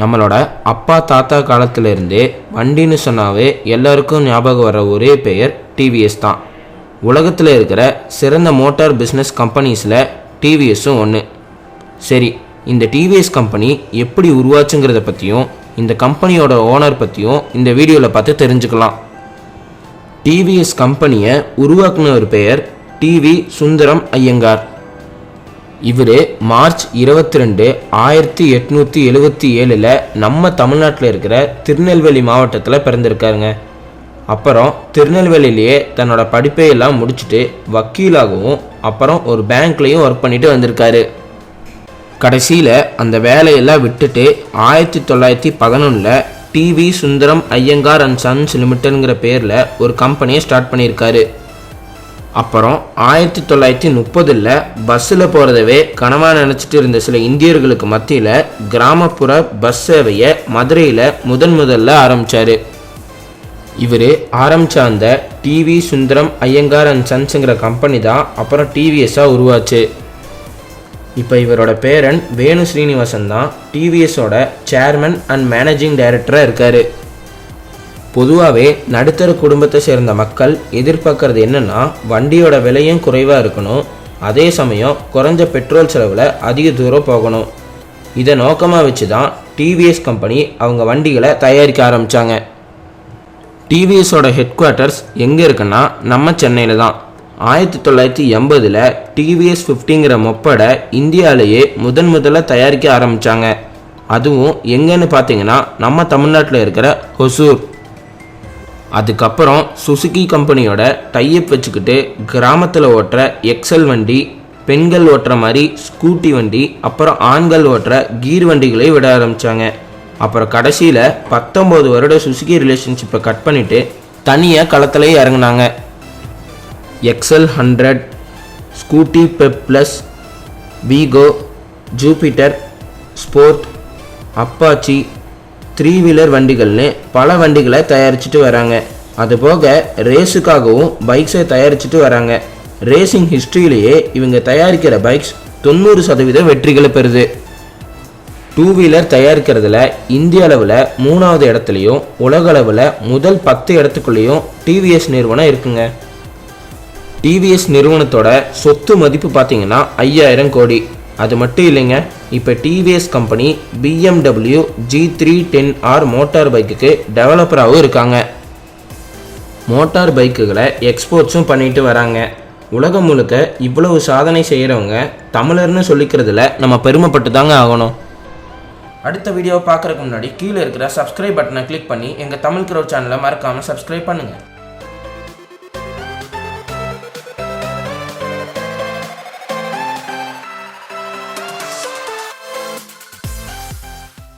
நம்மளோட அப்பா தாத்தா காலத்திலிருந்தே வண்டின்னு சொன்னாவே எல்லாருக்கும் ஞாபகம் வர ஒரே பெயர் டிவிஎஸ் தான். உலகத்தில் இருக்கிற சிறந்த மோட்டார் பிஸ்னஸ் கம்பெனிஸில் டிவிஎஸும் ஒன்று சரி இந்த டிவிஎஸ் கம்பெனி எப்படி உருவாச்சுங்கிறத பற்றியும் இந்த கம்பெனியோட ஓனர் பற்றியும் இந்த வீடியோவில் பார்த்து தெரிஞ்சுக்கலாம். டிவிஎஸ் கம்பெனியை உருவாக்குன ஒரு பெயர் டிவி சுந்தரம் ஐயங்கார். இவர் மார்ச் இருபத்தி ரெண்டு ஆயிரத்தி எட்நூற்றி எழுவத்தி ஏழில் நம்ம தமிழ்நாட்டில் இருக்கிற திருநெல்வேலி மாவட்டத்தில் பிறந்திருக்காருங்க. அப்புறம் திருநெல்வேலியிலேயே தன்னோட படிப்பையெல்லாம் முடிச்சுட்டு வக்கீலாகவும் அப்புறம் ஒரு பேங்க்லேயும் ஒர்க் பண்ணிட்டு வந்திருக்காரு. கடைசியில் அந்த வேலையெல்லாம் விட்டுட்டு ஆயிரத்தி தொள்ளாயிரத்தி பதினொன்றில் TV Sundaram Iyengar and sons லிமிட்டடுங்கிற பேரில் ஒரு கம்பெனியை ஸ்டார்ட் பண்ணியிருக்காரு. அப்புறம் ஆயிரத்தி தொள்ளாயிரத்தி முப்பதில் பஸ்ஸில் போகிறதவே கனவாக நினச்சிட்டு இருந்த சில இந்தியர்களுக்கு மத்தியில் கிராமப்புற பஸ் சேவையை மதுரையில் முதன் முதல்ல ஆரம்பித்தார் இவர் ஆரம்பித்த அந்த டிவி சுந்தரம் ஐயங்கார் அண்ட் சன்ஸுங்கிற கம்பெனி தான் அப்புறம் டிவிஎஸ்ஸாக உருவாச்சு. இப்போ இவரோட பேரன் வேணு ஸ்ரீனிவாசன் தான் டிவிஎஸோட சேர்மன் அண்ட் மேனேஜிங் டைரக்டராக இருக்கார். பொதுவாகவே நடுத்தர குடும்பத்தை சேர்ந்த மக்கள் எதிர்பார்க்கறது என்னென்னா வண்டியோட விலையும் குறைவாக இருக்கணும். அதே சமயம் குறைஞ்ச பெட்ரோல் செலவில் அதிக தூரம் போகணும். இதை நோக்கமாக வச்சு தான் டிவிஎஸ் கம்பெனி அவங்க வண்டிகளை தயாரிக்க ஆரம்பித்தாங்க டிவிஎஸோட ஹெட் குவார்ட்டர்ஸ் எங்கே இருக்குன்னா நம்ம சென்னையில் தான். ஆயிரத்தி தொள்ளாயிரத்தி எண்பதில் டிவிஎஸ் ஃபிஃப்டிங்கிற மொப்படை இந்தியாவிலேயே முதன் முதல்ல தயாரிக்க ஆரம்பித்தாங்க அதுவும் எங்கேன்னு பார்த்தீங்கன்னா நம்ம தமிழ்நாட்டில் இருக்கிற ஹொசூர். அதுக்கப்புறம் சுசுகி கம்பெனியோட டைப் வச்சுக்கிட்டு கிராமத்தில் ஓட்டுற எக்ஸல் வண்டி பெண்கள் ஓட்டுற மாதிரி ஸ்கூட்டி வண்டி அப்புறம் ஆண்கள் ஓட்டுற கீர் வண்டிகளை விட ஆரம்பித்தாங்க அப்புறம் கடைசியில் பத்தொம்போது வருட சுசுகி ரிலேஷன்ஷிப்பை கட் பண்ணிவிட்டு தனியாக களத்திலே இறங்குனாங்க. Excel hundred Scooty Pep plus Wego Jupiter Sport Apache three wheeler வண்டிகள்னு பல வண்டிகளை தயாரிச்சுட்டு வராங்க. அதுபோக ரேஸுக்காகவும் பைக்ஸை தயாரிச்சுட்டு வராங்க. ரேசிங் ஹிஸ்ட்ரியிலேயே இவங்க தயாரிக்கிற பைக்ஸ் தொண்ணூறு சதவீதம் வெற்றிகளை பெறுது. டூ வீலர் தயாரிக்கிறதுல இந்திய அளவில் மூணாவது இடத்துலையும் உலக அளவில் முதல் பத்து இடத்துக்குள்ளேயும் டிவிஎஸ் நிறுவனம் இருக்குங்க. டிவிஎஸ் நிறுவனத்தோட சொத்து மதிப்பு பார்த்தீங்கன்னா ஐயாயிரம் கோடி. அது மட்டும் இல்லைங்க. இப்போ TVS company BMW G three ten R motor பைக்குக்கு டெவலப்பராகவும் இருக்காங்க. மோட்டார் பைக்குகளை எக்ஸ்போர்ட்ஸும் பண்ணிட்டு வராங்க. உலகம் முழுக்க இவ்வளவு சாதனை செய்கிறவங்க தமிழர்னு சொல்லிக்கிறதுல நம்ம பெருமைப்பட்டு தாங்க ஆகணும். அடுத்த வீடியோ பார்க்குறதுக்கு முன்னாடி கீழே இருக்கிற சப்ஸ்கிரைப் பட்டனை கிளிக் பண்ணி எங்கள் தமிழ் க்ரோ சேனலை மறக்காமல் சப்ஸ்கிரைப் பண்ணுங்கள்